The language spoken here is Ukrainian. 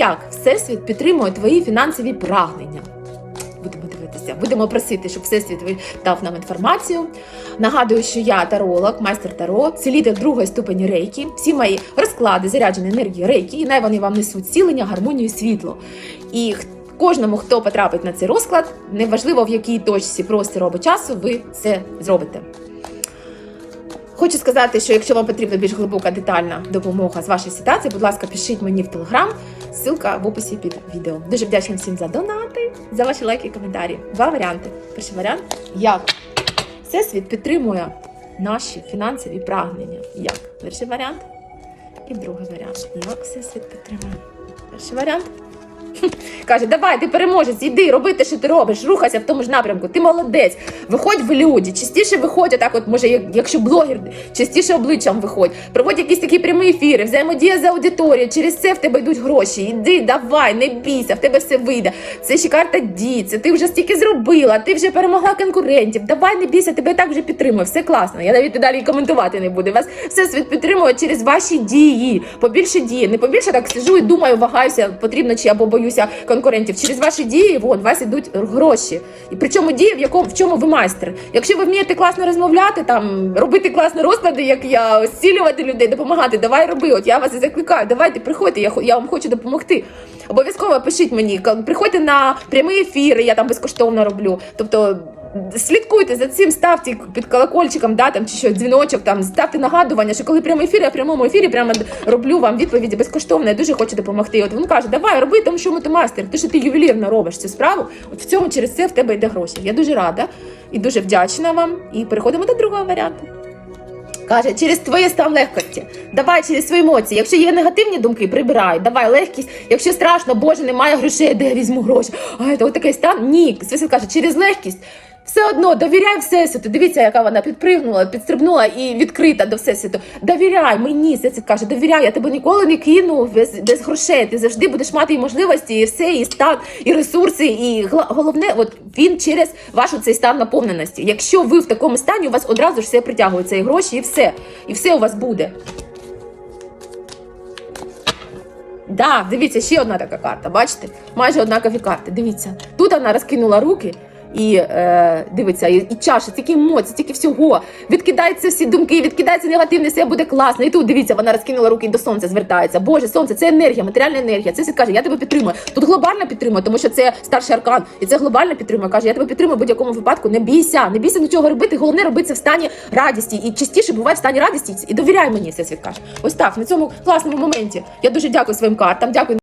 Як Всесвіт підтримує твої фінансові прагнення? Будемо дивитися, будемо просити, щоб Всесвіт дав нам інформацію. Нагадую, що я таролог, майстер таро, цілитель другої ступені рейки. Всі мої розклади заряджені енергії рейки, і най вони вам несуть цілення, гармонію, і світло. І кожному, хто потрапить на цей розклад, неважливо в якій точці простору або часу, ви це зробите. Хочу сказати, що якщо вам потрібна більш глибока детальна допомога з вашої ситуації, будь ласка, пишіть мені в телеграм. Ссылка в описі під відео. Дуже вдячна всім за донати, за ваші лайки і коментарі. Два варіанти. Перший варіант як Всесвіт підтримує наші фінансові прагнення. Як? Перший варіант. І другий варіант. Як Всесвіт підтримує? Перший варіант. Каже, давай, ти переможець, іди, роби те, що ти робиш, рухайся в тому ж напрямку, ти молодець, виходь в люди, частіше виходь, отак от, може, як- якщо блогер, частіше обличчям виходь, проводь якісь такі прямі ефіри, взаємодія з аудиторією, через це в тебе йдуть гроші. Іди, давай, не бійся, в тебе все вийде. Це ще карта це ти вже стільки зробила, ти вже перемогла конкурентів. Давай, не бійся, тебе так вже підтримує, все класно. Я навіть далі коментувати не буду. Вас все світ підтримує через ваші дії. Побільше дії. Не побільше так сижу і думаю, вагаюся, потрібно чи або боюся конкурентів. Через ваші дії, у вас ідуть гроші. І причому дії, в якому в чому ви майстер. Якщо ви вмієте класно розмовляти, там робити класні розклади, як я зцілювати людей, допомагати, давай роби. От я вас і закликаю, давайте приходьте, я, я вам хочу допомогти. Обов'язково пишіть мені, приходьте на прямі ефіри, я там безкоштовно роблю. Тобто. Слідкуйте за цим, ставте під колокольчиком, да, там, чи що, дзвіночок, там, ставте нагадування, що коли прямий ефір, я в прямому ефірі прямо роблю вам відповіді безкоштовно, я дуже хочу допомогти. От він каже, давай, роби, тому що ми ти мастер, ти що ти ювелірно робиш цю справу, от в цьому через це в тебе йде гроші. Я дуже рада і дуже вдячна вам. І переходимо до другого варіанту. Каже, через твоє стан легкості. Давай через свої емоції. Якщо є негативні думки, прибирай. Давай легкість. Якщо страшно, Боже, немає грошей, де я візьму гроші. А це отакий стан. Ні, Свисел каже, через легкість. Все одно довіряй всесвіту. Дивіться, яка вона підпригнула, підстрибнула і відкрита до всесвіту. Довіряй мені, всесвіт каже, довіряй, я тебе ніколи не кину без, без грошей. Ти завжди будеш мати і можливості, і все, і стан, і ресурси. І головне, от він через ваш цей стан наповненості. Якщо ви в такому стані, у вас одразу ж все притягується, і гроші, і все. І все у вас буде. Да, дивіться, ще одна така карта. Бачите? Майже однакові карти. Дивіться. Тут вона розкинула руки. І е, дивиться, і, і чаша, тільки емоцій, тільки всього. Відкидаються всі думки, відкидається негативне, все буде класно. І тут дивіться, вона розкинула руки і до сонця звертається. Боже, сонце, це енергія, матеріальна енергія. Це світ каже, я тебе підтримую. Тут глобально підтримую, тому що це старший аркан, і це глобально підтримує. Каже, я тебе підтримую в будь-якому випадку. Не бійся, не бійся нічого робити. Головне робити це в стані радісті. І частіше буває в стані радісті. І довіряй мені, це світ каже. Ось так, на цьому класному моменті. Я дуже дякую своїм картам. Дякую.